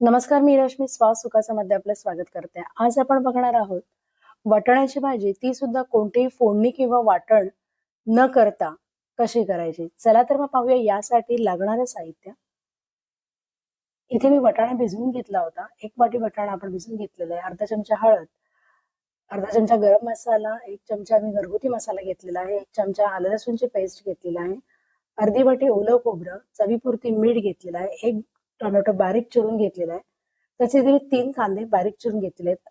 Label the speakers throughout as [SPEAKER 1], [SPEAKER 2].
[SPEAKER 1] नमस्कार मी रश्मी श्वास सुखाच्यामध्ये आपलं स्वागत करते. आज आपण बघणार आहोत वाटाण्याची भाजी ती सुद्धा कोणतीही फोडणी किंवा वाटण न करता कशी करायची? चला तर मग पाहूया यासाठी लागणारं साहित्य. इथे मी वटाणा भिजवून घेतला होता. एक वाटी वटाणा आपण भिजवून घेतलेला आहे. अर्धा चमचा हळद अर्धा चमचा गरम मसाला एक चमचा मी घरगुती मसाला घेतलेला आहे एक चमचा आलं लसूणची पेस्ट घेतलेला आहे अर्धी वाटी ओलं खोबरं चवीपुरती मीठ घेतलेलं आहे एक टोमॅटो बारीक चिरून घेतलेला आहे. तसे इथे तीन कांदे बारीक चिरून घेतलेले आहेत.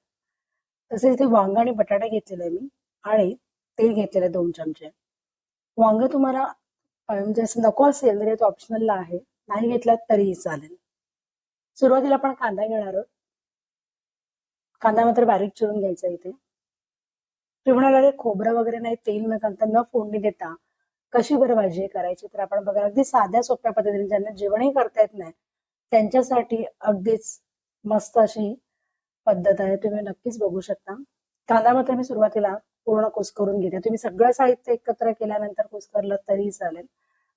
[SPEAKER 1] तसेच इथे वांग आणि बटाटा घेतलेला आहे मी आणि तेल घेतलेलं आहे दोन चमचे. वांग तुम्हाला म्हणजे असं नको असेल तरी तो ऑप्शनलला आहे. नाही घेतला तरीही चालेल. सुरुवातीला आपण कांदा घेणार आहोत. कांदा मात्र बारीक चिरून घ्यायचा इथे. म्हणाला खोबरं वगैरे नाही तेल न घालता न फोडणी देता कशी बरं भाजी करायची तर आपण बघा अगदी साध्या सोप्या पद्धतीने ज्यांना जेवणही करता येत नाही त्यांच्यासाठी अगदीच मस्त अशी पद्धत आहे. तुम्ही नक्कीच बघू शकता. कांदा मात्र मी सुरुवातीला पूर्ण कुस्करून घेते. तुम्ही सगळं साहित्य एकत्र केल्यानंतर कुसकरलं तरी चालेल.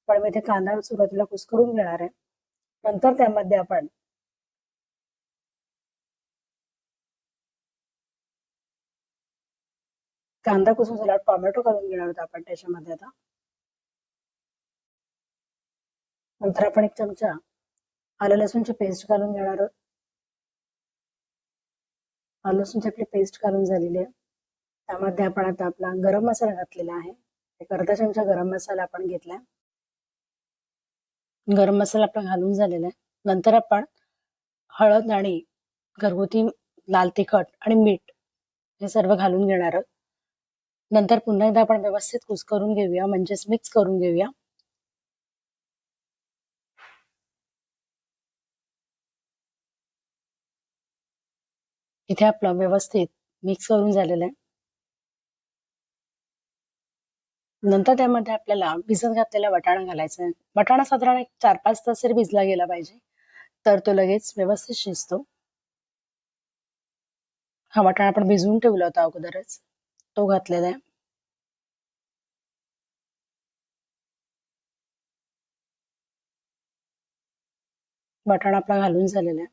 [SPEAKER 1] पण मी इथे कांदा सुरुवातीला कुस्करून घेणार आहे. नंतर त्यामध्ये आपण कांदा कुसून झाला टोमॅटो घालून घेणार होतो आपण त्याच्यामध्ये आता. नंतर आपण एक चमचा आलं लसूणची पेस्ट घालून घेणार आहोत. आलं लसूणची आपली पेस्ट घालून झालेली आहे. त्यामध्ये आपण आता आपला गरम मसाला घातलेला आहे. एक अर्धा चमचा गरम मसाला आपण घेतलाय गरम मसाला आपला घालून झालेला आहे. नंतर आपण हळद आणि घरगुती लाल तिखट आणि मीठ हे सर्व घालून घेणार आहोत. नंतर पुन्हा एकदा आपण व्यवस्थित कुस्करून घेऊया म्हणजेच मिक्स करून घेऊया. इथे आपलं व्यवस्थित मिक्स करून झालेलं आहे. नंतर त्यामध्ये आपल्याला भिजत घातलेला वटाणा घालायचा आहे. वटाणा साधारण एक चार पाच तास तरी भिजला गेला पाहिजे. तर तो लगेच व्यवस्थित शिजतो. हा वटाणा आपण भिजवून ठेवला होता अगोदरच. तो घातलेला आहे. वटाणा आपला घालून झालेला आहे.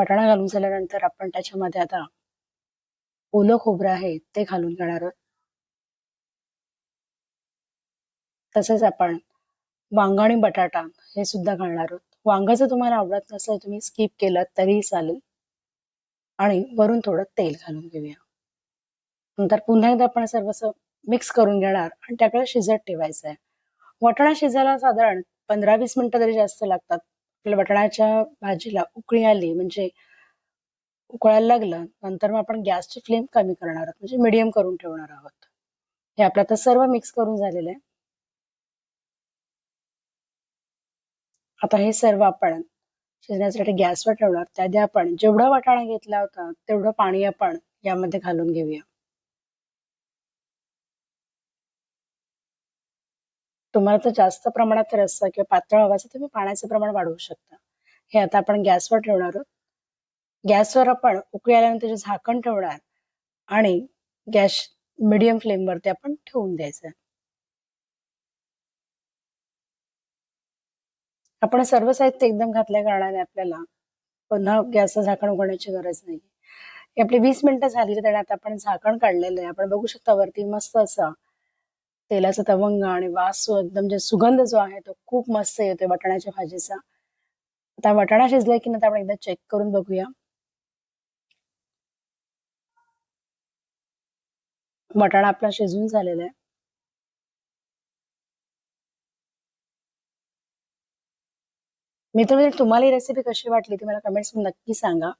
[SPEAKER 1] वाटाणा घालून झाल्यानंतर आपण त्याच्यामध्ये आता ओलं खोबरं आहे ते घालून घेणार आहोत. तसेच आपण वांग आणि बटाटा हे सुद्धा घालणार आहोत. वांग जर तुम्हाला आवडत नसेल तुम्ही स्किप केलं तरीही चालेल. आणि वरून थोडं तेल घालून घेऊया. नंतर पुन्हा एकदा आपण सर्व मिक्स करून घेणार आणि त्याकडे शिजत ठेवायचं आहे वाटाणा शिजायला साधारण पंधरा वीस मिनिटं तरी जास्त लागतात. आपल्या वटाण्याच्या भाजीला उकळी आली म्हणजे उकळायला लागलं नंतर मग आपण गॅसची फ्लेम कमी करणार आहोत. म्हणजे मिडियम करून ठेवणार आहोत. हे आपलं आता सर्व मिक्स करून झालेलं आहे. आता हे सर्व आपण शिजण्यासाठी गॅसवर ठेवणार. त्याआधी आपण जेवढा वाटाणा घेतला होता तेवढं पाणी आपण यामध्ये घालून घेऊया. तुम्हाला तर जास्त प्रमाणात रस्सा किंवा पातळ हवा असेल तुम्ही पाण्याचं प्रमाण वाढवू शकता. हे आता आपण गॅसवर ठेवणार आहोत. गॅसवर आपण उकळी आल्यानंतर झाकण ठेवणार आणि गॅस मिडियम फ्लेमवरती आपण ठेवून द्यायचं आपण सर्व साहित्य एकदम घातल्या कारणाने आपल्याला पुन्हा गॅसचं झाकण उघडण्याची गरज नाही. आपली वीस मिनिटं झाली तर आता आपण झाकण काढलेलं आहे. आपण बघू शकता वरती मस्त असं तेलाचा तवंग आणि वास एकदम जे सुगंध जो आहे तो खूप मस्त येतोय वाटाण्याच्या भाजीचा. आता वाटाणा शिजलाय की नाही आपण एकदा चेक करून बघूया. वाटाणा आपला शिजून झालेला आहे. मित्र तुम्हाला ही रेसिपी कशी वाटली ती मला कमेंट्स नक्की सांगा.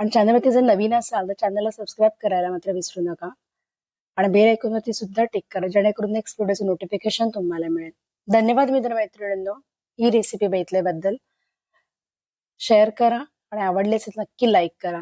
[SPEAKER 1] आणि चॅनलवरती जर नवीन असाल तर चॅनलला सबस्क्राईब करायला मात्र विसरू नका. आणि बेल ऐकूनवरती सुद्धा टिक करा जेणेकरून नेक्स्ट व्हिडिओचं नोटिफिकेशन तुम्हाला मिळेल. धन्यवाद मित्र मैत्रिणींनो ही रेसिपी बघितल्याबद्दल. शेअर करा आणि आवडलेच नक्की लाईक करा.